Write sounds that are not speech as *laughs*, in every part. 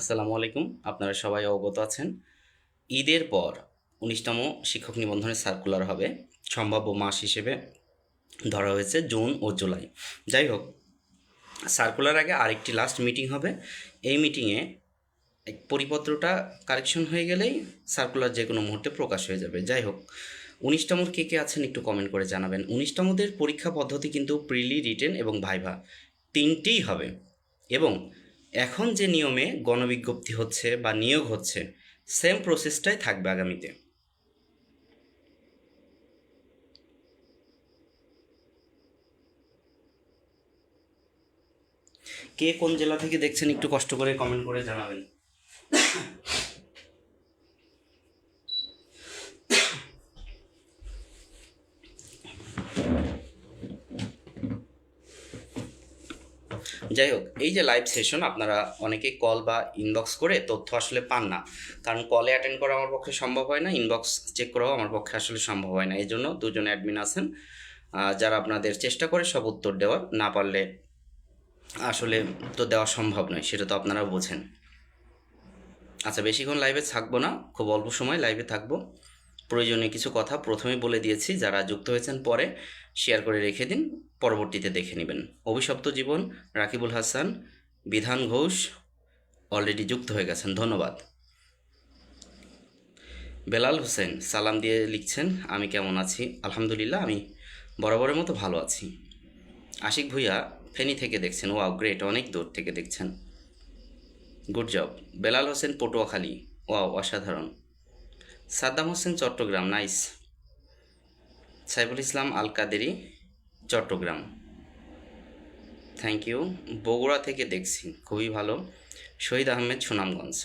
আসসালামু আলাইকুম, আপনারা সবাই অবগত আছেন। ঈদের পর উনিশতম শিক্ষক নিবন্ধনের সার্কুলার হবে। সম্ভাব্য মাস হিসেবে ধরা হয়েছে জুন ও জুলাই। যাই হোক সার্কুলার আগে আরেকটি লাস্ট মিটিং হবে। এই মিটিংয়ে পরিপত্রটা কারেকশন হয়ে গেলেই সার্কুলার যে কোনো মুহূর্তে প্রকাশ হয়ে যাবে। যাই হোক, উনিশতমর কে কে আছেন একটু কমেন্ট করে জানাবেন। উনিশতমদের পরীক্ষা পদ্ধতি কিন্তু প্রিলি রিটেন এবং ভাইভা তিনটেই হবে এবং এখন যে নিয়মে গণবিজ্ঞপ্তি হচ্ছে বা নিয়োগ হচ্ছে সেম প্রসেসটাই থাকবে আগামীতে। কে কোন জেলা থেকে দেখছেন একটু কষ্ট করে কমেন্ট করে জানাবেন। যাই হোক, এই যে লাইভ সেশন আপনারা অনেকে কল বা ইনবক্স করে তথ্য আসলে পান না। কারণ কলে অ্যাটেন্ড করা আমার পক্ষে সম্ভব হয় না ইনবক্স চেক করাও আমার পক্ষে আসলে সম্ভব হয় না। এই জন্য দুজন অ্যাডমিন আছেন। যারা আপনাদের চেষ্টা করে সব উত্তর দেওয়ার, না পারলে আসলে তো দেওয়া সম্ভব নয়, সেটা তো আপনারা বোঝেন। আচ্ছা বেশিক্ষণ লাইভে থাকব না, খুব অল্প সময় লাইভে থাকব। প্রয়োজনীয় কিছু কথা প্রথমে বলে দিয়েছি, যারা যুক্ত হয়েছেন পরে শেয়ার করে রেখে দিন। পরবর্তীতে দেখে নেবেন। অভিশপ্ত জীবন, রাকিবুল হাসান, বিধান ঘোষ অলরেডি যুক্ত হয়ে গেছেন। ধন্যবাদ। বেলাল হোসেন, সালাম দিয়ে লিখছেন, আমি কেমন আছি? আলহামদুলিল্লাহ, আমি বরাবরের মতো ভালো আছি। আশিক ভুইয়া, ফেনী থেকে দেখছেন। ওয়াও, গ্রেট, অনেক দূর থেকে দেখছেন। Good job. Belal Hossain, Patuakhali. Wow, অসাধারণ। Saddam Hossain, Chattogram. Nice. Saiful Islam Al Kaderi Chattogram. Thank you Bogura থেকে দেখছি, খুবই ভালো। শহীদ আহমেদ সুনামগঞ্জ।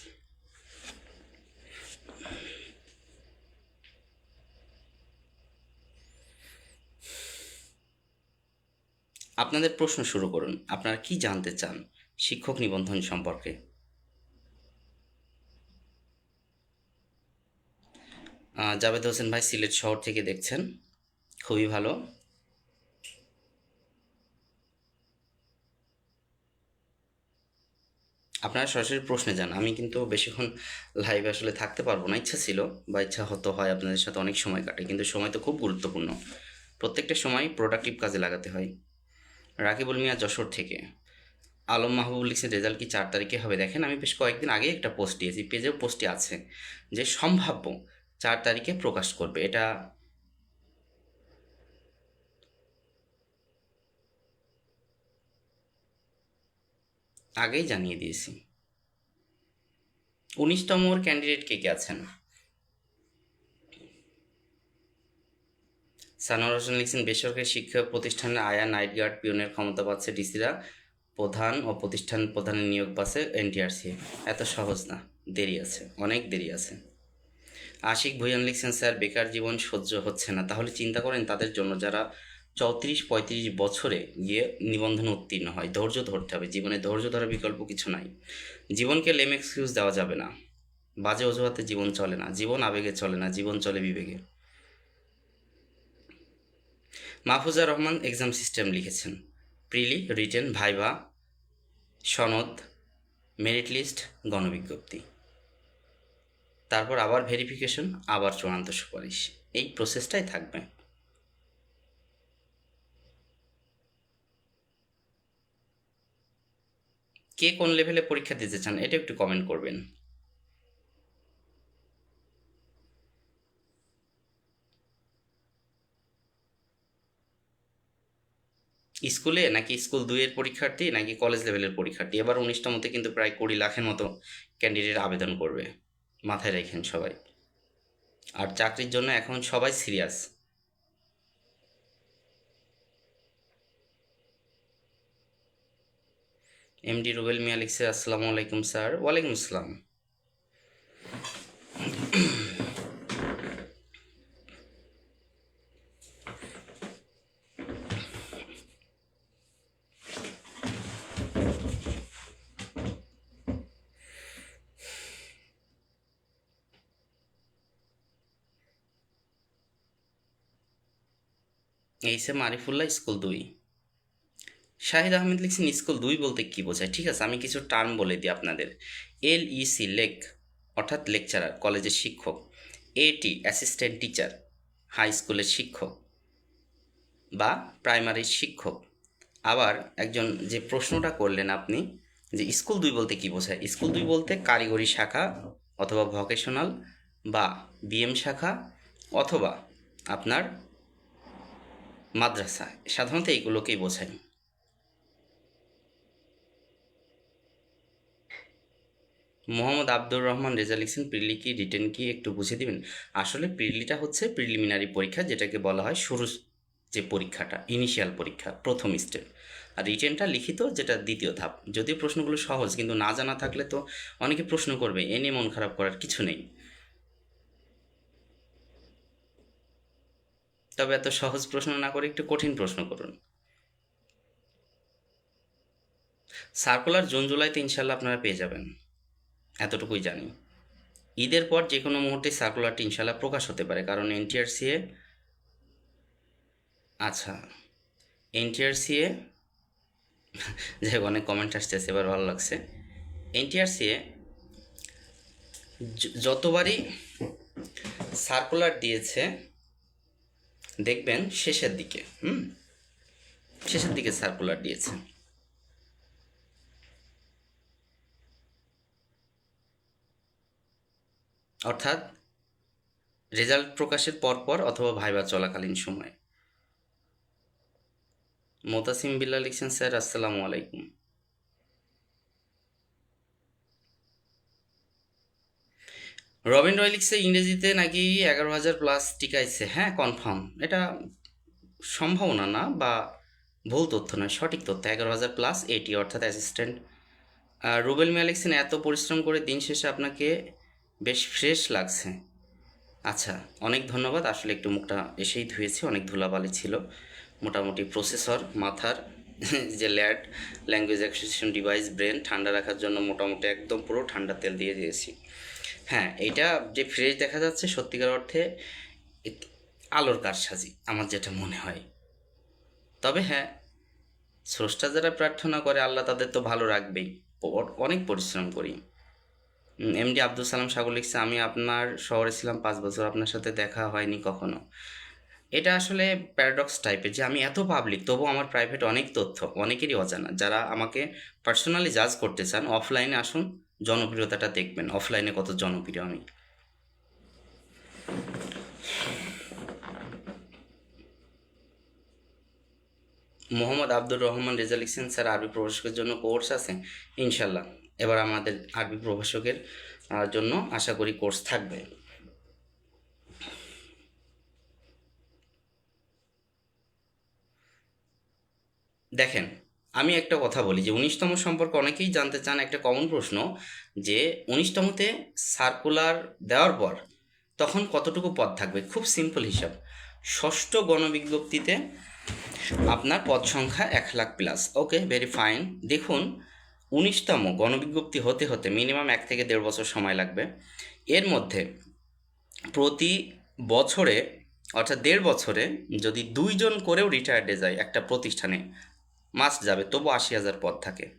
আপনাদের প্রশ্ন শুরু করুন, আপনারা কি জানতে চান শিক্ষক নিবন্ধন সম্পর্কে? জাভেদ হোসেন ভাই সিলেট শহর থেকে দেখছেন, খুবই ভালো। আপনারা সরাসরি প্রশ্নে যান। আমি কিন্তু বেশিক্ষণ লাইভে আসলে থাকতে পারব না। ইচ্ছা ছিল বা ইচ্ছা হতো হয় আপনাদের সাথে অনেক সময় কাটে, কিন্তু সময় তো খুব গুরুত্বপূর্ণ। প্রত্যেকটা সময় প্রোডাক্টিভ কাজে লাগাতে হয়। রাকিবুল মিয়া যশোর থেকে। আলম মাহবুব লিখছেন, রেজাল্ট কি চার তারিখে হবে? দেখেন, আমি বেশ কয়েকদিন আগে একটা পোস্ট দিয়েছি। পেজেও পোস্টটি আছে। যে সম্ভাব্য চার তারিখে প্রকাশ করবে, এটা আগেই জানিয়ে দিয়েছি। উনিশতমর ক্যান্ডিডেট কে কে আছেন সানোয়ার হোসেন লিখছেন, বেসরকারি শিক্ষা প্রতিষ্ঠানের আয়া নাইট গার্ড পিয়নের ক্ষমতা পাচ্ছে ডিসিরা। প্রধান ও প্রতিষ্ঠান প্রধানের নিয়োগ পাচ্ছে এনটিআরসি। এত সহজ না, দেরি আছে, অনেক দেরি আছে। আশিক ভুইয়ান লিখছেন, স্যার, বেকার জীবন সহ্য হচ্ছে না। তাহলে চিন্তা করেন, তাদের জন্য যারা চৌত্রিশ পঁয়ত্রিশ বছরে গিয়ে নিবন্ধন উত্তীর্ণ হয়। ধৈর্য ধরতে হবে। জীবনে ধৈর্য ধরার বিকল্প কিছু নাই। জীবনকে লেম এক্সকিউজ দেওয়া যাবে না। বাজে অজুহাতে জীবন চলে না। জীবন আবেগে চলে না। জীবন চলে বিবেকে মাহফুজা রহমান এক্সাম সিস্টেম লিখেছেন। প্রিলি রিটেন ভাইভা সনদ মেরিট লিস্ট গণবিজ্ঞপ্তি। তারপর আবার ভেরিফিকেশন আবার চূড়ান্ত সুপারিশ। এই প্রসেসটাই থাকবে। কে কোন লেভেলে পরীক্ষা দিতে চান এটা একটু কমেন্ট করবেন। স্কুলে নাকি স্কুল দুইয়ের পরীক্ষার্থী নাকি কলেজ লেভেলের পরীক্ষার্থী? এবার উনিশটার মধ্যে কিন্তু প্রায় কুড়ি লাখের মতো ক্যান্ডিডেট আবেদন করবে। মাথায় রেখেন সবাই। আর চাকরির জন্য এখন সবাই সিরিয়াস এমডি রুবেল মিয়া লিখছে আসসালামু আলাইকুম স্যার ওয়ালাইকুম আসসালাম এইসে মারিফুল্লাহ স্কুল দুই। শাহিদ আহমেদ লিখছেন, স্কুল দুই বলতে কি বোঝায়? ঠিক আছে, আমি কিছু টার্ম বলে দিই আপনাদের। এল ইসি লেক অর্থাৎ লেকচারার, কলেজের শিক্ষক। এটি অ্যাসিস্ট্যান্ট টিচার, হাই স্কুলের শিক্ষক বা প্রাইমারির শিক্ষক। আবার একজন যে প্রশ্নটা করলেন আপনি, যে স্কুল দুই বলতে কি বোঝায়? স্কুল দুই বলতে কারিগরি শাখা অথবা ভকেশনাল বা বিএম শাখা অথবা আপনার মাদ্রাসা। সাধারণত এইগুলোকেই বোঝায়। মোহাম্মদ আব্দুর রহমান রেজা লিখছেন, প্রিলি কি, রিটেন কি, একটু বুঝে দিবেন? আসলে প্রিলিটা হচ্ছে প্রিলিমিনারি পরীক্ষা, যেটাকে বলা হয় শুরু যে পরীক্ষাটা, ইনিশিয়াল পরীক্ষা, প্রথম স্টেপ। আর রিটেনটা লিখিত, যেটা দ্বিতীয় ধাপ। যদিও প্রশ্নগুলো সহজ, কিন্তু না জানা থাকলে তো অনেকে প্রশ্ন করবে, এ নিয়ে মন খারাপ করার কিছু নেই। তবে এত সহজ প্রশ্ন না করে একটু কঠিন প্রশ্ন করুন। সার্কুলার জুন জুলাইতে ইনশাল্লাহ আপনারা পেয়ে যাবেন। এতটুকুই জানি। ঈদের পর যে কোনো মুহূর্তে সার্কুলারটি ইনশাল্লাহ প্রকাশ হতে পারে, কারণ এনটিআরসিএ আচ্ছা এনটিআরসিএ *laughs* যাই হোক, অনেক কমেন্ট আসতেছে, এবার ভালো লাগছে। এনটিআরসিএ যতবারই সার্কুলার দিয়েছে, দেখবেন শেষের দিকে, হুম? শেষের দিকে সার্কুলার দিয়েছে। অর্থাৎ রেজাল্ট প্রকাশের পরপর অথবা ভাইবা চলাকালীন সময়ে। মোতাসিম বিল্লা লিখছেন, স্যার, আসসালামু আলাইকুম। রবিন রয় লিখছে, ইংরেজিতে নাকি এগারো হাজার প্লাস টিকাইছে। হ্যাঁ কনফার্ম এটা সম্ভাবনা না বা ভুল তথ্য নয়, সঠিক তথ্য। এগারো হাজার প্লাস এটি অর্থাৎ অ্যাসিস্ট্যান্ট রুবেল মিয়া লিখছেন, এত পরিশ্রম করে দিন শেষে আপনাকে বেশ ফ্রেশ লাগছে। আচ্ছা অনেক ধন্যবাদ। আসলে একটু মুখটা এসেই ধুয়েছি, অনেক ধুলাবালি ছিল। মোটামুটি প্রসেসর, মাথার, *laughs* যে LAD language acquisition device brain ঠান্ডা রাখার জন্য মোটামুটি একদম পুরো ঠান্ডা তেল দিয়ে দিয়েছি। হ্যাঁ এটা যে ফ্রেশ দেখা যাচ্ছে সত্যিকার অর্থে আলোর কারসাজি, আমার যেটা মনে হয়। তবে হ্যাঁ স্রষ্টা যারা প্রার্থনা করে, আল্লাহ তাদের তো ভালো রাখবেই। অনেক পরিশ্রম করি। এমডি আব্দুল সালাম সাগর লিখছে, আমি আপনার শহরে ছিলাম পাঁচ বছর, আপনার সাথে দেখা হয়নি কখনো। এটা আসলে প্যারাডক্স টাইপের যে আমি এত পাবলিক তবু আমার প্রাইভেট অনেক তথ্য, অনেকেরই অজানা। যারা আমাকে পার্সোনালি জাজ করতে চান অফলাইনে আসুন, জনপ্রিয়তাটা দেখবেন। অফলাইনে কত জনপ্রিয় আমি। মোহাম্মদ আব্দুর রহমান রেজা লিখছেন, স্যার, আরবি প্রভাষকের জন্য কোর্স আছে? ইনশাল্লাহ। এবার আমাদের আরবি প্রভাষকের জন্য আশা করি কোর্স থাকবে। দেখেন, আমি একটা কথা বলি যে উনিশতম সম্পর্কে অনেকেই জানতে চান একটা কমন প্রশ্ন যে উনিশতমতে সার্কুলার দেওয়ার পর তখন কতটুকু পদ থাকবে? খুব সিম্পল হিসাব। ষষ্ঠ গণবিজ্ঞপ্তিতে আপনার পদ সংখ্যা এক lakh plus okay very fine দেখুন উনিশতম গণবিজ্ঞপ্তি হতে হতে মিনিমাম এক থেকে দেড় বছর সময় লাগবে। এর মধ্যে প্রতি বছরে, অর্থাৎ দেড় বছরে যদি দুইজন করেও রিটায়ার্ডে যায় একটা প্রতিষ্ঠানে মাস যাবে, তবু আশি হাজার পদ থাকে।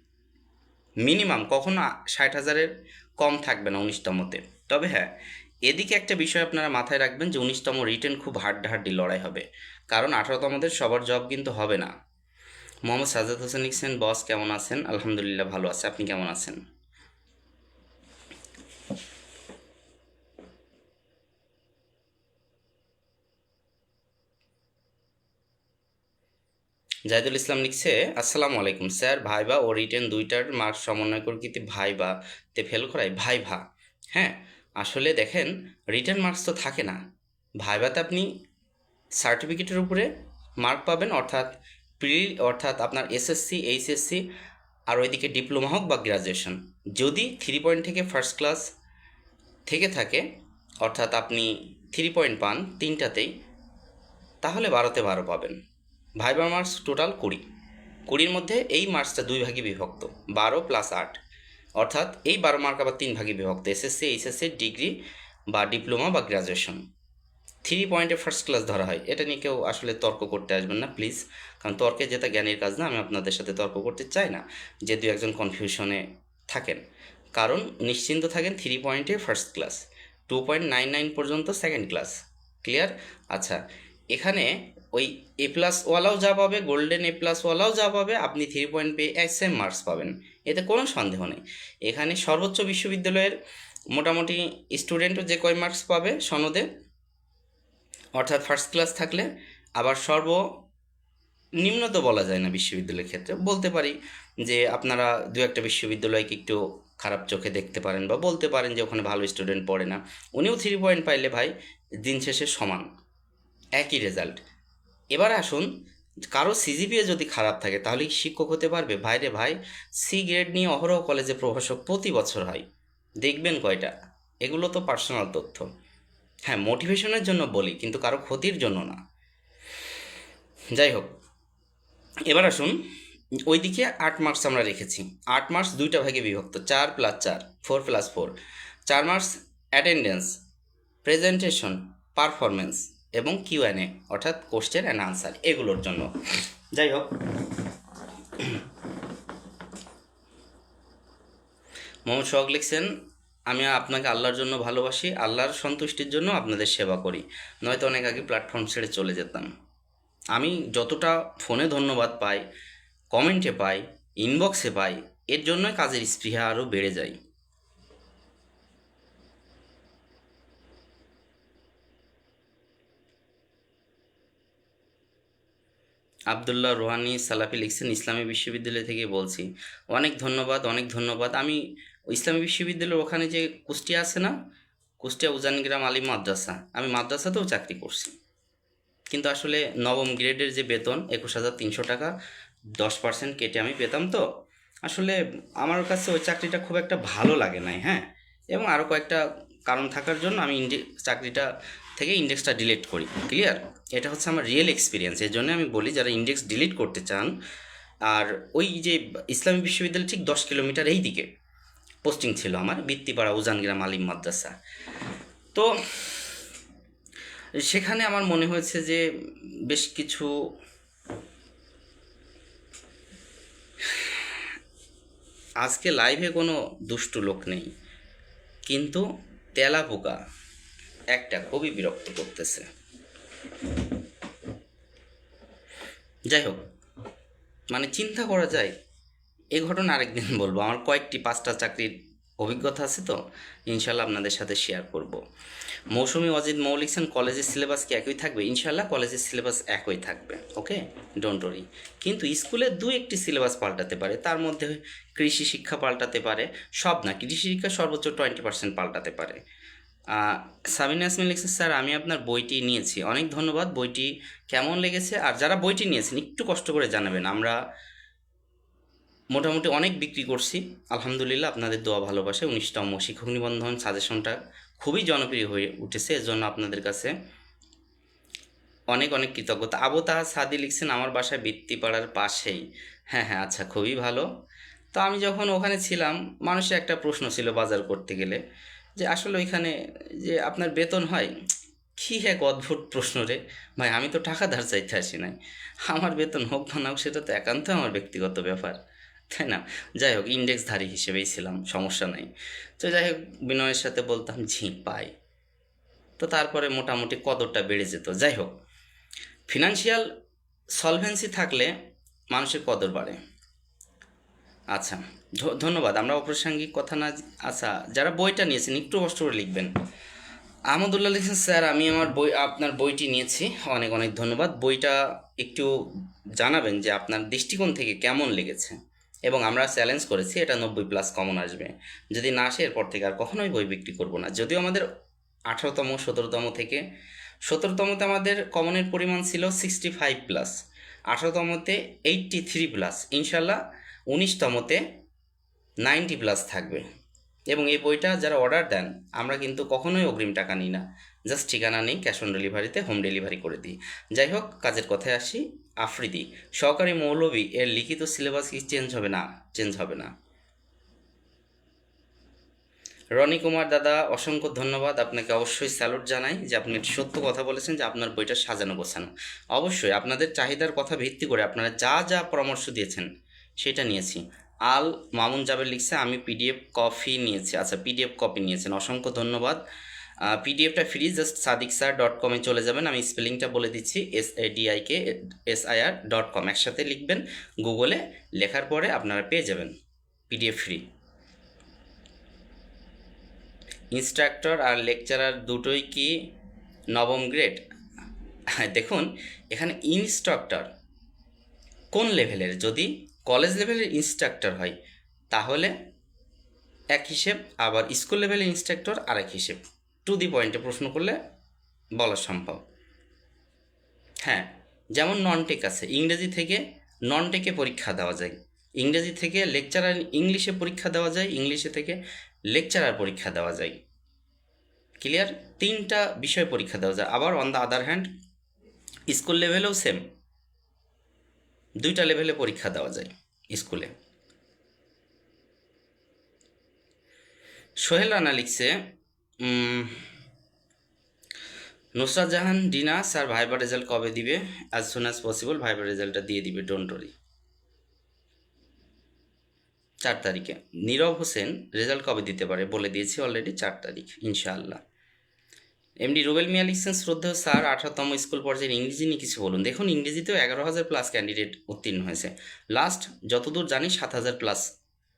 মিনিমাম কখনো ষাট হাজারের কম থাকবে না উনিশতমতে। তবে হ্যাঁ এদিকে একটা বিষয় আপনারা মাথায় রাখবেন যে উনিশতম রিটার্ন খুব হাড্ডাহাড্ডি লড়াই হবে। কারণ আঠারোতমদের সবার জব কিন্তু হবে না। মোহাম্মদ সাজাদ হোসেন লিখছেন, বস, কেমন আছেন? আলহামদুলিল্লাহ ভালো আছে। আপনি কেমন আছেন? জাহিদুল ইসলাম লিখছে, আসসালামু আলাইকুম স্যার, ভাইবা ও রিটেন দুইটার মার্ক সমন্বয় করে কিন্তু ভাইবা তে ফেল করাই ভাইভা হ্যাঁ আসলে দেখেন রিটার্ন মার্কস তো থাকে না। ভাইভাতে আপনি সার্টিফিকেটের উপরে মার্ক পাবেন, অর্থাৎ প্রি অর্থাৎ আপনার এসএসসি এইচএসসি আর ওইদিকে ডিপ্লোমা হোক বা গ্রাজুয়েশন যদি থ্রি পয়েন্ট থেকে ফার্স্ট ক্লাস থেকে থাকে, অর্থাৎ আপনি থ্রি পয়েন্ট পান তিনটাতেই, তাহলে বারোতে বারো পাবেন। ভাইবার মার্কস টোটাল কুড়ি। কুড়ির মধ্যে এই মার্কসটা দুই ভাগে বিভক্ত, বারো প্লাস আট। অর্থাৎ এই বারো মার্ক আবার তিন ভাগে বিভক্ত এসএসসি এইচএসসি ডিগ্রি বা ডিপ্লোমা বা গ্রাজুয়েশন থ্রি পয়েন্টে ফার্স্ট ক্লাস ধরা হয়, এটা নিয়ে কেউ আসলে তর্ক করতে আসবেন না প্লিজ কারণ তর্কে যেটা জ্ঞানের কাজ না, আমি আপনাদের সাথে তর্ক করতে চাই না যে দু একজন কনফিউশনে থাকেন। কারণ নিশ্চিন্ত থাকেন থ্রি পয়েন্টে first class two point nine nine পর্যন্ত সেকেন্ড ক্লাস ক্লিয়ার আচ্ছা এখানে ওই এ প্লাস ওয়ালাও যা পাবে গোল্ডেন এ প্লাস ওয়ালাও যা পাবে, আপনি থ্রি পয়েন্ট পেয়ে এক সেম মার্কস পাবেন। এতে কোনো সন্দেহ নেই। এখানে সর্বোচ্চ বিশ্ববিদ্যালয়ের মোটামুটি স্টুডেন্টও যে কয় মার্কস পাবে সনদে? অর্থাৎ ফার্স্ট ক্লাস থাকলে আবার সর্ব নিম্ন তো বলা যায় না বিশ্ববিদ্যালয়ের ক্ষেত্রে। বলতে পারি যে আপনারা দু একটা বিশ্ববিদ্যালয়কে একটু খারাপ চোখে দেখতে পারেন বা বলতে পারেন যে ওখানে ভালো স্টুডেন্ট পড়ে না। উনিও থ্রি পয়েন্ট পাইলে ভাই দিন শেষে সমান, একই রেজাল্ট এবার আসুন, কারও সিজিপিএ যদি খারাপ থাকে তাহলে শিক্ষক হতে পারবে? ভাইরে ভাই সি গ্রেড নিয়ে অহরহ কলেজে প্রভাষক প্রতি বছর হয়। দেখবেন কয়টা? এগুলো তো পার্সোনাল তথ্য। হ্যাঁ মোটিভেশনের জন্য বলি, কিন্তু কারও ক্ষতির জন্য না। যাই হোক এবার আসুন, ওইদিকে আট মার্কস আমরা রেখেছি। আট মার্কস দুইটা ভাগে বিভক্ত, চার প্লাস চার ফোর প্লাস ফোর চার মার্কস অ্যাটেন্ডেন্স প্রেজেন্টেশন পারফরমেন্স এবং কিউ এ অর্থাৎ কোশ্চেন অ্যান্ড আনসার এগুলোর জন্য। যাই হোক, মোহাম্মদ সোহাগ লিখছেন, আমি আপনাকে আল্লাহর জন্য ভালোবাসি, আল্লাহর সন্তুষ্টির জন্য আপনাদের সেবা করি। নয়তো অনেক আগে প্ল্যাটফর্ম ছেড়ে চলে যেতাম। আমি যতটা ফোনে ধন্যবাদ পাই, কমেন্টে পাই ইনবক্সে পাই, এর জন্যই কাজের স্পৃহা আরও বেড়ে যায়। আবদুল্লাহ রোহানি সালাফি লিখছেন, ইসলামী বিশ্ববিদ্যালয় থেকে বলছি। অনেক ধন্যবাদ অনেক ধন্যবাদ। আমি ইসলামী বিশ্ববিদ্যালয়ের ওখানে যে কুষ্টিয়া আছে না, কুষ্টিয়া উজানগ্রাম আলী মাদ্রাসা, আমি মাদ্রাসাতেও চাকরি করছি। কিন্তু আসলে নবম গ্রেডের যে বেতন, একুশ হাজার তিনশো টাকা, দশ পার্সেন্ট কেটে আমি পেতাম তো। আসলে আমার কাছে ওই চাকরিটা খুব একটা ভালো লাগে নাই হ্যাঁ? এবং আরও কয়েকটা কারণ থাকার জন্য আমি ইন্ডে, চাকরিটা থেকে ইন্ডেক্সটা ডিলিট করি, ক্লিয়ার? এটা হচ্ছে আমার রিয়েল এক্সপিরিয়েন্স, এর জন্য আমি বলি যারা ইন্ডেক্স ডিলিট করতে চান, আর ওই যে ইসলামী বিশ্ববিদ্যালয় ঠিক দশ কিলোমিটার এই দিকে, পোস্টিং ছিল আমার, বৃত্তিপাড়া উজানগ্রাম আলিম মাদ্রাসা। তো সেখানে আমার মনে হয়েছে যে বেশ কিছু আজকে লাইভে কোনো দুষ্টু লোক নেই। কিন্তু তেলা পোকা একটা খুবই বিরক্ত করতেছে। যাই হোক মানে চিন্তা করা যায় এই ঘটনা আরেকদিন বলব। আমার কয়েকটি পাঁচটা চাকরির অভিজ্ঞতা আছে তো? ইনশাল্লাহ আপনাদের সাথে শেয়ার করব। মৌসুমি অজিত মৌলিকসেন কলেজের সিলেবাস কি একই থাকবে? ইনশাল্লাহ কলেজের সিলেবাস একই থাকবে ওকে ডোন্ট ওরি কিন্তু স্কুলে দু একটি সিলেবাস পাল্টাতে পারে, তার মধ্যে কৃষি শিক্ষা পাল্টাতে পারে, সব না, কৃষি শিক্ষা সর্বোচ্চ টোয়েন্টি পার্সেন্ট পাল্টাতে পারে। সাবিনা আসমিন লিখছে, স্যার, আমি আপনার বইটি নিয়েছি। অনেক ধন্যবাদ, বইটি কেমন লেগেছে? আর যারা বইটি নিয়েছেন, একটু কষ্ট করে জানাবেন। আমরা মোটামুটি অনেক বিক্রি করছি। আলহামদুলিল্লাহ আপনাদের দোয়া ভালোবাসে, উনিশতম শিক্ষক নিবন্ধন সাজেশনটা খুবই জনপ্রিয় হয়ে উঠেছে এর জন্য আপনাদের কাছে অনেক অনেক কৃতজ্ঞতা। আবু তাহা সাদি লিখছেন, আমার বাসায় বৃত্তিপাড়ার পাশেই। হ্যাঁ হ্যাঁ আচ্ছা খুবই ভালো। তো আমি যখন ওখানে ছিলাম, মানুষের একটা প্রশ্ন ছিল বাজার করতে গেলে, যে আসলে ওইখানে যে আপনার বেতন হয়, কী এক অদ্ভুত প্রশ্ন রে। ভাই, আমি তো টাকা ধার চাইতে আসি নাই। আমার বেতন হোক বা না হোক, সেটা তো একান্ত আমার ব্যক্তিগত ব্যাপার। তাই না? যাই হোক, ইন্ডেক্সধারী হিসেবেই ছিলাম, সমস্যা নাই। তো যাই হোক, বিনয়ের সাথে বলতাম, ঝি পাই তো তারপরে মোটামুটি কদরটা বেড়ে যেত। যাই হোক ফিনান্সিয়াল সলভেন্সি থাকলে মানুষের কদর বাড়ে। আচ্ছা ধন্যবাদ। আমরা অপ্রাসঙ্গিক কথা না আচ্ছা যারা বইটা নিয়েছেন, একটু কষ্ট করে লিখবেন। আহমদুল্লাহ লিখছেন স্যার, আমি আমার বই, আপনার বইটি নিয়েছি। অনেক অনেক ধন্যবাদ। বইটা একটু জানাবেন যে আপনার দৃষ্টিকোণ থেকে কেমন লেগেছে। এবং আমরা চ্যালেঞ্জ করেছি, এটা নব্বই প্লাস কমন আসবে। যদি না আসে, এরপর থেকে আর কখনোই বই বিক্রি করব না। যদিও আমাদের আঠারোতম, সতেরোতম থেকে, সতেরোতমতে আমাদের কমনের পরিমাণ ছিল সিক্সটি ফাইভ প্লাস আঠারোতমতে এইটটি থ্রি প্লাস ইনশাল্লাহ উনিশতমতে নাইনটি প্লাস থাকবে। এবং এই বইটা যারা অর্ডার দেন, আমরা কিন্তু কখনোই অগ্রিম টাকা নিই না। জাস্ট ঠিকানা নেই ক্যাশ অন ডেলিভারিতে হোম ডেলিভারি করে দিই। যাই হোক, কাজের কথায় আসি। আফ্রিদি, সহকারী মৌলবী, এর লিখিত সিলেবাস কি চেঞ্জ হবে না? চেঞ্জ হবে না। রনি কুমার দাদা, অসংখ্য ধন্যবাদ। আপনাকে অবশ্যই স্যালুট জানাই যে আপনি সত্য কথা বলেছেন যে আপনার বইটা সাজানো গোছানো। অবশ্যই আপনাদের চাহিদার কথা ভিত্তি করে আপনারা যা যা পরামর্শ দিয়েছেন, সেটা নিয়েছি। আল মামুন জাবের লিখছে, আমি পিডিএফ কপি নিয়েছি। আচ্ছা পিডিএফ কপি নিয়েছেন। অসংখ্য ধন্যবাদ। পিডিএফটা free just Sadik sir dot কমে চলে যাবেন। আমি স্পেলিংটা বলে দিচ্ছি S A D I K S I R dot com একসাথে লিখবেন গুগলে লেখার পরে আপনারা পেয়ে যাবেন পিডিএফ ফ্রি ইনস্ট্রাক্টর আর লেকচারার দুটোই কি নবম গ্রেড দেখুন, এখানে ইনস্ট্রাক্টর কোন লেভেলের যদি কলেজ লেভেলের ইনস্ট্রাক্টর হয়, তাহলে এক হিসেব, আবার স্কুল লেভেলের ইনস্ট্রাক্টর আরেক হিসেব। টু দি পয়েন্টে প্রশ্ন করলে বলা সম্ভব। হ্যাঁ যেমন নন টেক আছে, ইংরেজি থেকে নন টেকে পরীক্ষা দেওয়া যায়। ইংরেজি থেকে লেকচারার ইংলিশে পরীক্ষা দেওয়া যায় ইংলিশে থেকে লেকচারার পরীক্ষা দেওয়া যায়। ক্লিয়ার তিনটা বিষয় পরীক্ষা দেওয়া যায়। আবার on the other hand school লেভেলেও same দুইটা লেভেলে পরীক্ষা দেওয়া যায় স্কুলে সোহেল রানা লিখছে নুসরাত জাহান, ডিনা, স্যার ভাইবার রেজাল্ট কবে দিবে? অ্যাজ সুন অ্যাজ পসিবল ভাইবার রেজাল্টটা দিয়ে দিবে ডোন্ট ওরি চার তারিখে। নীরব হোসেন রেজাল্ট কবে দিতে পারে? বলে দিয়েছি অলরেডি চার তারিখ, ইনশাআল্লাহ। এমডি রুবেল মিয়া লিখছেন, শ্রদ্ধেয় স্যার, আঠারোতম স্কুল পর্যায়ের ইংরেজি নিয়ে কিছু বলুন। দেখুন, ইংরেজিতেও এগারো হাজার প্লাস ক্যান্ডিডেট উত্তীর্ণ হয়েছে। লাস্ট যতদূর জানি, সাত হাজার প্লাস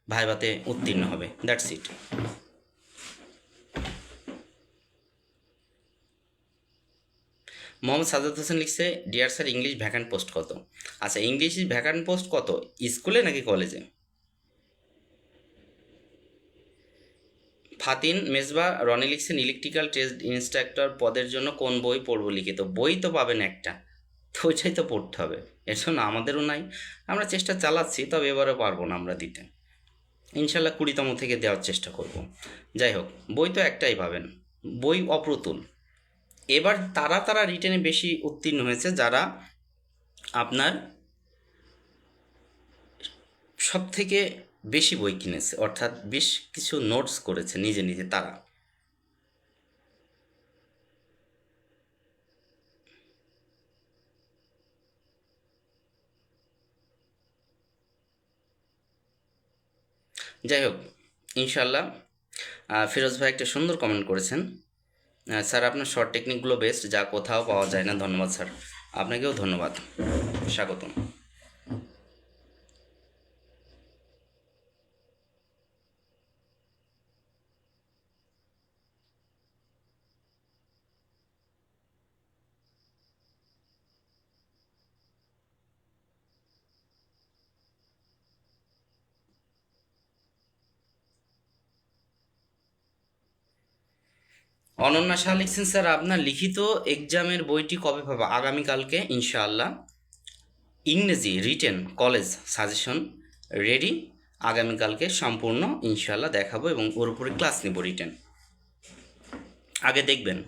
ভাইভাতে উত্তীর্ণ হবে। দ্যাটস ইট মোহাম্মদ সাজাদ হোসেন লিখছে dear sir English vacant post কত? আচ্ছা ইংলিশ ভ্যাকান্ট পোস্ট কত? স্কুলে নাকি কলেজে ফাতিন মেজবা রনি লিখছেন ইলেকট্রিক্যাল টেস্ট ইনস্ট্রাক্টর পদের জন্য কোন বই পড়ব লিখিত? বই তো পাবেন একটা, তো ওইটাই তো পড়তে হবে, এর জন্য আমাদেরও নাই, আমরা চেষ্টা চালাচ্ছি, তবে এবারে পারব না আমরা দিতে। ইনশাল্লাহ কুড়িতম থেকে দেওয়ার চেষ্টা করব। যাই হোক, বই তো একটাই পাবেন, বই অপ্রতুল। এবার তারা তারা রিটেনে বেশি উত্তীর্ণ হয়েছে যারা আপনার সব থেকে বেশি বই কিনেছে, অর্থাৎ বেশ কিছু নোটস করেছে নিজে নিজে তারা। যাই হোক ইনশাল্লাহ ফিরোজ ভাই একটা সুন্দর কমেন্ট করেছেন। স্যার, আপনার শর্ট টেকনিকগুলো বেস্ট যা কোথাও পাওয়া যায় না, ধন্যবাদ, স্যার। আপনাকেও ধন্যবাদ। স্বাগতম। অনন্যা শাহ লিখছেন, স্যার, আপনার লিখিত এক্সামের বইটি কবে পাবো? আগামীকালকে, ইনশাআল্লাহ। ইংরেজি রিটেন কলেজ সাজেশন রেডি আগামীকালকে সম্পূর্ণ, ইনশাআল্লাহ, দেখাবো এবং ওর উপরে ক্লাস নেব রিটেন আগে দেখবেন।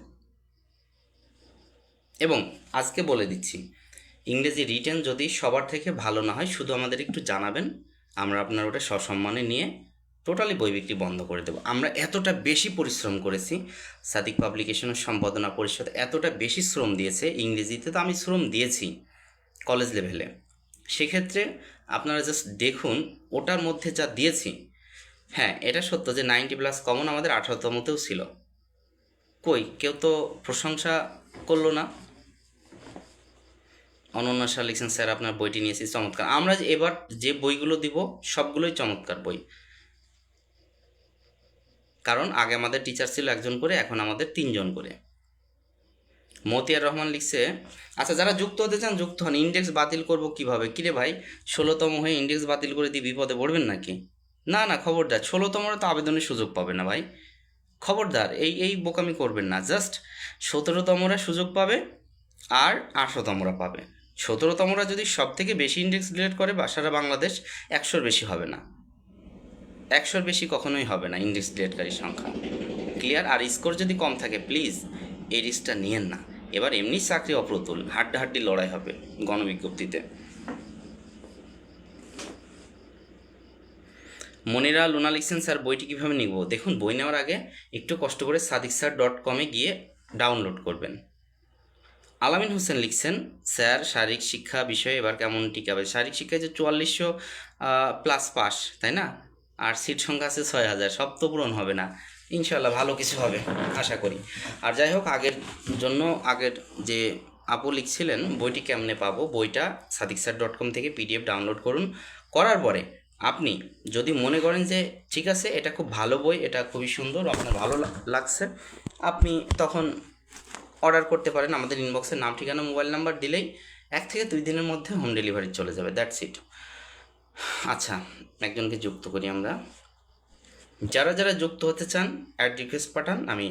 এবং আজকে বলে দিচ্ছি, ইংরেজি রিটেন যদি সবার থেকে ভালো না হয়, শুধু আমাদের একটু জানাবেন, আমরা আপনার ওটা সসম্মানে নিয়ে টোটালি বই বিক্রি বন্ধ করে দেবো। আমরা এতটা বেশি পরিশ্রম করেছি, সাদিক পাবলিকেশনের সম্পাদনা পরিষদ এতটা বেশি শ্রম দিয়েছে, ইংরেজিতে তো আমি শ্রম দিয়েছি কলেজ লেভেলে। সেক্ষেত্রে আপনারা জাস্ট দেখুন, ওটার মধ্যে যা দিয়েছি হ্যাঁ এটা সত্য যে নাইনটি প্লাস কমন আমাদের আঠারোতমতেও ছিল। কই, কেউ তো প্রশংসা করল না? অনন্যা শাহ লিখছেন, স্যার, আপনার বইটি নিয়েছি, চমৎকার। আমরা যে এবার যে বইগুলো দিব, সবগুলোই চমৎকার বই। কারণ আগে আমাদের টিচার ছিল একজন করে, এখন আমাদের তিনজন করে। মতিয়ার রহমান লিখছে আচ্ছা যারা যুক্ত হতে চান, যুক্ত হন। ইন্ডেক্স বাতিল করব কীভাবে? কিরে ভাই, ষোলোতম হয়ে ইন্ডেক্স বাতিল করে দিয়ে বিপদে পড়বেন নাকি? না না, খবরদার, ষোলোতমরা তো আবেদনের সুযোগ পাবে না ভাই। খবরদার, এই এই বোকামি করবেন না। জাস্ট সতেরোতমরা সুযোগ পাবে আর আঠারোতমরা পাবে। সতেরোতমরা যদি সব থেকে বেশি ইন্ডেক্স ডিলেট করে, বা সারা বাংলাদেশ একশোর বেশি হবে না। একশোর বেশি কখনোই হবে না ইন্ডেক্স ডিলেটকারীর সংখ্যা। ক্লিয়ার আর স্কোর যদি কম থাকে প্লিজ এই রিস্কটা নিয়েন না। এবার এমনি চাকরি অপ্রতুল, হাড্ডাহাড্ডি লড়াই হবে গণবিজ্ঞপ্তিতে। মনিরা লুনা লিখছেন স্যার বইটি কীভাবে নিব? দেখুন, বই নেওয়ার আগে একটু কষ্ট করে সাদিক স্যার ডট কমে গিয়ে ডাউনলোড করবেন। আলামিন হোসেন লিখছেন, স্যার, শারীরিক শিক্ষা বিষয়ে এবার কেমন টিকাবে শারীরিক শিক্ষায় যে চুয়াল্লিশশো প্লাস পাস তাই না? আর সিট সংখ্যা আছে ছয় হাজার, সব তো পূরণ হবে না। ইনশাল্লাহ ভালো কিছু হবে, আশা করি। আর যাই হোক, আগের জন্য আগের যে আপু লিখছিলেন, বইটি কেমনে পাবো, বইটা সাদিক স্যার ডট কম থেকে পিডিএফ ডাউনলোড করুন। করার পরে আপনি যদি মনে করেন যে, ঠিক আছে, এটা খুব ভালো বই, এটা খুবই সুন্দর, আপনার ভালো লাগছে, আপনি তখন অর্ডার করতে পারেন। আমাদের ইনবক্সের নাম, ঠিকানা মোবাইল নাম্বার দিলেই এক থেকে দুই দিনের মধ্যে হোম ডেলিভারি চলে যাবে দ্যাটস ইট আচ্ছা একজনকে যুক্ত করি আমরা। যারা যারা যুক্ত হতে চান অ্যাড রিকোয়েস্ট পাঠান, আমি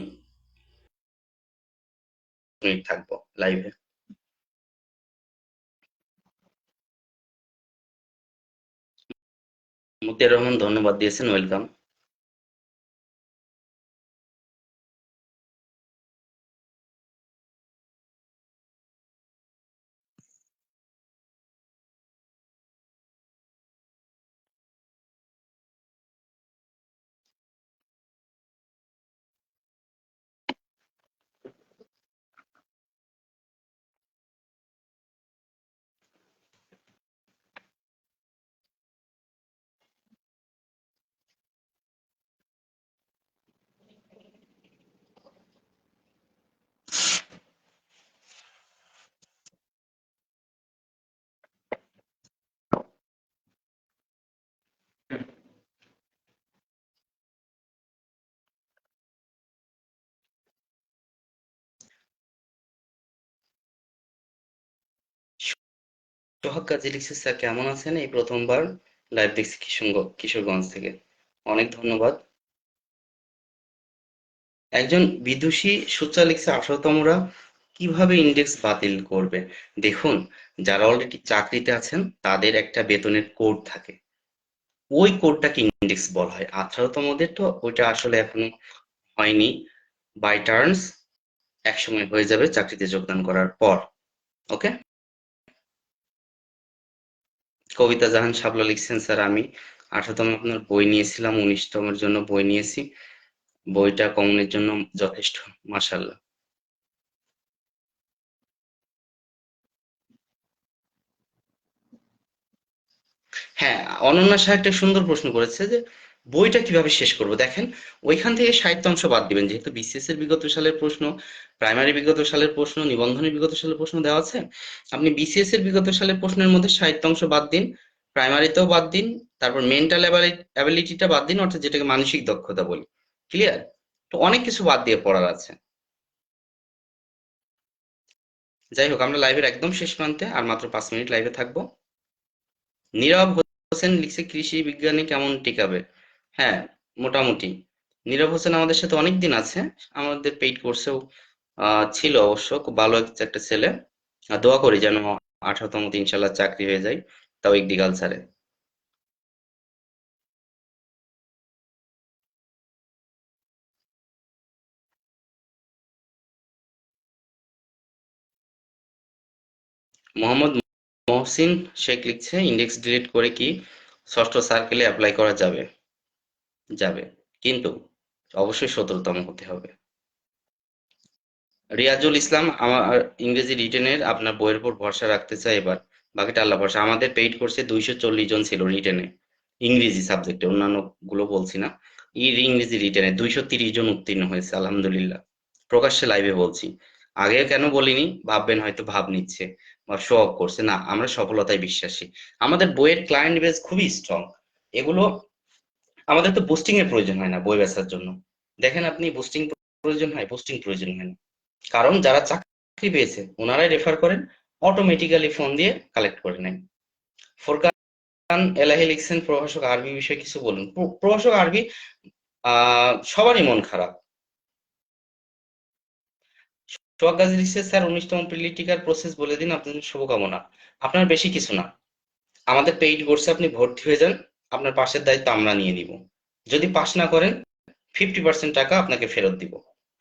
থাকব লাইভে মুতিয়ার রহমান, ধন্যবাদ দিয়েছেন ওয়েলকাম সোহাগ কাজী লিখছে, স্যার, কেমন আছেন? এই প্রথমবার লাইভ দেখছি কিশোরগঞ্জ থেকে। অনেক ধন্যবাদ। একজন বিদুষী সুচা লিখছে, আঠারোতমরা কীভাবে ইন্ডেক্স বাতিল করবে? দেখুন, যারা অলরেডি চাকরিতে আছেন, তাদের একটা বেতনের কোড থাকে। ওই কোডটাকে ইন্ডেক্স বলা হয়। আঠারোতমদের তো ওইটা আসলে এখনও হয়নি। বাই টার্নস একসময় হয়ে যাবে চাকরিতে যোগদান করার পর। ওকে কবিতা জাহান শাবলা লিখছেন স্যার আমি। আঠারোতম আপনার বই নিয়েছিলাম, উনিশতমের জন্য বই নিয়েছি। বইটা কমনের জন্য যথেষ্ট মাসাল্লাহ হ্যাঁ অনন্যা সাহেব একটা সুন্দর প্রশ্ন করেছে যে বইটা কীভাবে শেষ করব? দেখেন, ওইখান থেকে সাহিত্য অংশ বাদ দিবেন। যেহেতু বিসিএস এর বিগত সালের প্রশ্ন প্রাইমারি বিগত সালের প্রশ্ন নিবন্ধনের বিগত সালের প্রশ্ন দেওয়া আছে, আপনি বিসিএস এর বিগত সালের প্রশ্নের মধ্যে সাহিত্য অংশ বাদ দিন প্রাইমারিতেও বাদ দিন, তারপর মেন্টাল অ্যাবিলিটিটা বাদ দিন, অর্থাৎ যেটাকে মানসিক দক্ষতা বলি। ক্লিয়ার তো অনেক কিছু বাদ দিয়ে পড়ার আছে। যাই হোক, আমরা লাইভের একদম শেষ প্রান্তে, আর মাত্র পাঁচ মিনিট লাইভে থাকব। নীরব হোসেন লিখছে, কৃষি বিজ্ঞানী কেমন টিকাবে? হ্যাঁ মোটামুটি। নীরব হোসেন আমাদের সাথে অনেক দিন আছে। আমাদের পেইড কোর্সেও ছিল অবশ্য। খুব ভালো একটা ছেলে। দোয়া করি যেন আঠারোতম ইনশাল্লাহ চাকরি হয়ে যায়। তাও এগ্রিকালচারে মোহাম্মদ মহসিন শেখ লিখছে ইন্ডেক্স ডিলিট করে কি ষষ্ঠ সার্কেলে অ্যাপ্লাই করা যাবে? যাবে। কিন্তু অবশ্যই সতর্কতম হতে হবে। রিয়াজুল ইসলাম আমার ইংরেজি রিটেনের আপনার বইয়ের উপর ভরসা রাখতে চাই এবার। বাকিটা আল্লাহ ভরসা। আমাদের পেইড কোর্সে দুইশো চল্লিশ জন ছিল রিটেনে ইংরেজি সাবজেক্টে অন্যান্যগুলো বলছি না। ইংরেজি রিটেনে দুইশো তিরিশ জন উত্তীর্ণ হয়েছে, আলহামদুলিল্লাহ। প্রকাশ্যে লাইভে বলছি। আগে কেন বলিনি? ভাববেন হয়তো ভাব নিচ্ছে। বা শো অফ করছে। না, আমরা সফলতায় বিশ্বাসী। আমাদের বইয়ের ক্লায়েন্ট বেস খুবই স্ট্রং এগুলো আমাদের তো বুস্টিং এর প্রয়োজন হয় না বই বেচার জন্য। দেখেন আপনি বুস্টিং প্রয়োজন হয় বুস্টিং প্রয়োজন হয় না। কারণ যারা চাকরি পেয়েছে, ওনারাই রেফার করেন অটোমেটিক্যালি ফোন দিয়ে কালেক্ট করে নেন। ফোরকান, এলাহি লিখছেন, প্রভাষক আরবি বিষয়ে কিছু বলুন। প্র- প্রভাষক আরবি সবারই মন খারাপ। সোহাগ গাজী লিখছে, স্যার, উনিশতম প্রিলিটিকার প্রসেস বলে দিন, আপনাদের শুভকামনা। আপনার বেশি কিছু না। আমাদের পেইড কোর্সে আপনি ভর্তি হয়ে যান আপনার পাশের দায়িত্ব আমরা নিয়ে নিব। যদি পাস না করেন ফিফটি পার্সেন্ট টাকা আপনাকে ফেরত দিব।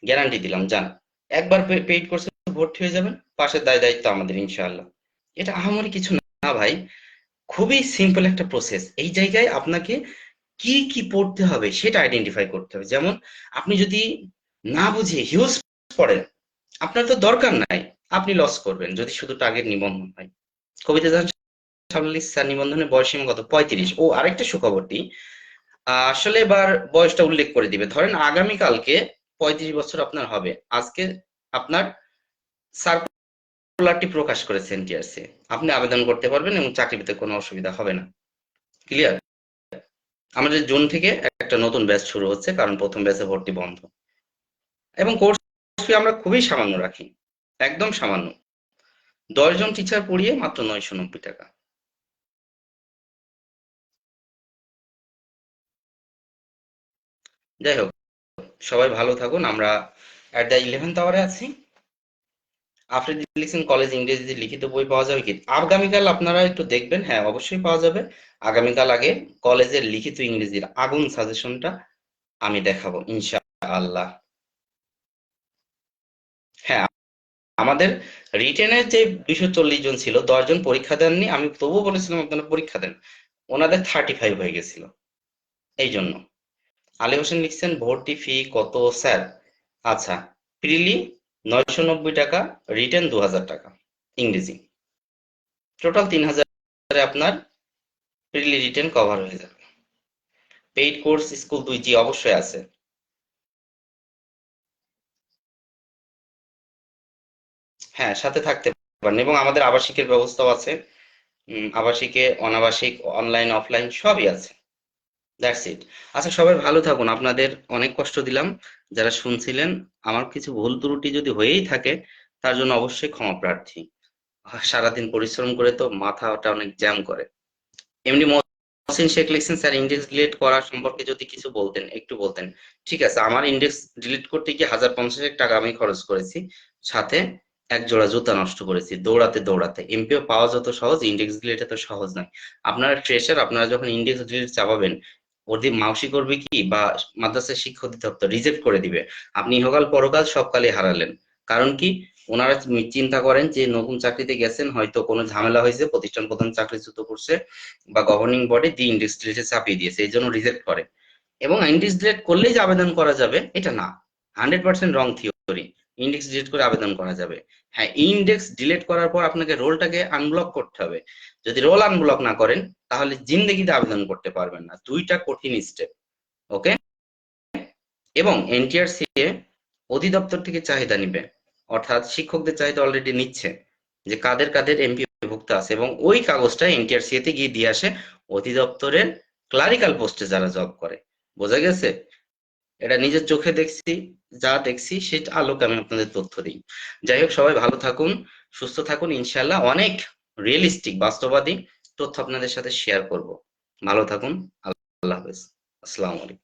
গ্যারান্টি দিলাম, যান। একবার পেইড কোর্সে ভর্তি হয়ে যাবেন পাশের দায়, দায়িত্ব আমাদের, ইনশাআল্লাহ। এটা আহামরি কিছু না ভাই, খুবই সিম্পল একটা প্রসেস এই জায়গায় আপনাকে কি কি পড়তে হবে সেটা আইডেন্টিফাই করতে হবে। যেমন, আপনি যদি না বুঝে হিউজ পড়েন, আপনার তো দরকার নাই, আপনি লস করবেন, যদি শুধু টার্গেট নিবন্ধন হয়। কবিতা সাবলিক স্যার নিবন্ধনের বয়সীমা কত? পঁয়ত্রিশ। ও, আরেকটা সুখবরটি। আসলে এবার বয়সটা উল্লেখ করে দিবে। ধরেন আগামীকালকে পঁয়ত্রিশ বছর আপনার হবে। আজকে আপনার সার্কুলারটি প্রকাশ আপনি আবেদন করতে পারবেন এবং চাকরি পেতে কোনো অসুবিধা হবে না। ক্লিয়ার আমাদের জুন থেকে একটা নতুন ব্যাচ শুরু হচ্ছে, কারণ প্রথম ব্যাচে ভর্তি বন্ধ। এবং কোর্স আমরা খুবই সামান্য রাখি। একদম সামান্য। দশজন টিচার পড়িয়ে মাত্র নয়শো নব্বই টাকা। যাই হোক, সবাই ভালো থাকুন। আমরা অ্যাট দ্য ইলেভেন্থ আওয়ারে আছি। আফ্রিদি লিখছেন কলেজ ইংরেজিতে লিখিত বই পাওয়া যাবে কি? আগামীকাল আপনারা একটু দেখবেন হ্যাঁ অবশ্যই পাওয়া যাবে। আগামীকাল আগে কলেজের লিখিত ইংরেজির আগুন সাজেশনটা আমি দেখাবো, ইনশাআল্লাহ। হ্যাঁ আমাদের রিটেনের যে দুইশো চল্লিশ জন ছিল, দশ জন পরীক্ষা দেননি, আমি তবুও বলেছিলাম আপনারা পরীক্ষা দেন। ওনাদের থার্টি ফাইভ হয়ে গেছিল। এই জন্য। আলী হোসেন লিখছেন, ভর্তি ফি কত? স্যার আচ্ছা প্রিলি নয়শো নব্বই টাকা রিটার্ন দু হাজার টাকা, ইংরেজি। টোটাল তিন হাজার আপনার প্রিলি রিটার্ন কভার হয়ে যাবে। পেইড কোর্স স্কুল দুই জি অবশ্যই আছে। হ্যাঁ সাথে থাকতে পারেন এবং আমাদের আবাসিকের ব্যবস্থাও আছে। আবাসিকে, অনাবাসিক অনলাইন অফলাইন সবই আছে। দ্যাটস ইট আচ্ছা সবাই ভালো থাকুন। আপনাদের অনেক কষ্ট দিলাম। যারা শুনছিলেন, আমার কিছু ভুল ত্রুটি যদি হয়েই থাকে, তার জন্য অবশ্যই ক্ষমা প্রার্থী। সারাদিন পরিশ্রম করে তো মাথাটা অনেক জ্যাম করে। এমনি মহসিন শেখ লিখছেন, স্যার ইন্ডেক্স ডিলিট করা সম্পর্কে যদি কিছু বলতেন, একটু বলতেন। ঠিক আছে, আমার ইন্ডেক্স ডিলিট করতে গিয়ে হাজার পঞ্চাশ টাকা আমি খরচ করেছি। সাথে এক জোড়া জুতা নষ্ট করেছি, দৌড়াতে দৌড়াতে। এমপিও পাওয়া যত সহজ ইন্ডেক্স ডিলিট এত সহজ নয়। আপনারা ফ্রেশার আপনারা যখন ইন্ডেক্স ডিলিট চাপাবেন ওদের মাউসি করবে কি বা মাদ্রাসা শিক্ষা অধিদপ্তর রিজেক্ট করে দিবে। আপনি ইহকাল পরকাল সবকালে হারালেন। কারণ কি? ওনারা চিন্তা করেন যে নতুন চাকরিতে গেছেন, হয়তো কোনো ঝামেলা হয়েছে, প্রতিষ্ঠান প্রধান চাকরিচ্যুত করছে বা গভর্নিং বডি দি ইন্ডেক্স ডিলিটে চাপিয়ে দিয়েছে, এই জন্য রিজেক্ট করে। এবং ইন্ডেক্স ডিলিট করলেই যে আবেদন করা যাবে, এটা না। Hundred percent wrong theory. Index delete করে আবেদন করা যাবে। হ্যাঁ ইন্ডেক্স ডিলিট করার পর আপনাকে রোলটাকে আনব্লক করতে হবে। যদি রোল আনব্লক না করেন, তাহলে জিন্দেগিতে আবেদন করতে পারবেন না। দুইটা কঠিন স্টেপ ওকে এবং এনটিআরসি অধিদপ্তর থেকে চাহিদা নিবে। অর্থাৎ শিক্ষকদের চাহিদা অলরেডি নিচ্ছে যে কাদের কাদের এমপি ভুক্ত আছে এবং ওই কাগজটা এনটিআরসি তে গিয়ে দিয়ে আসে অধিদপ্তরের ক্লারিক্যাল পোস্টে যারা জব করে। বোঝা গেছে? এটা নিজের চোখে দেখছি, যা দেখছি, সেটা আলোকে আমি আপনাদের তথ্য দিই। যাই হোক, সবাই ভালো থাকুন, সুস্থ থাকুন ইনশাল্লাহ অনেক রিয়েলিস্টিক বাস্তবাদী তথ্য আপনাদের সাথে শেয়ার করব। ভালো থাকুন আল্লাহ হাফেজ। আসসালামু আলাইকুম।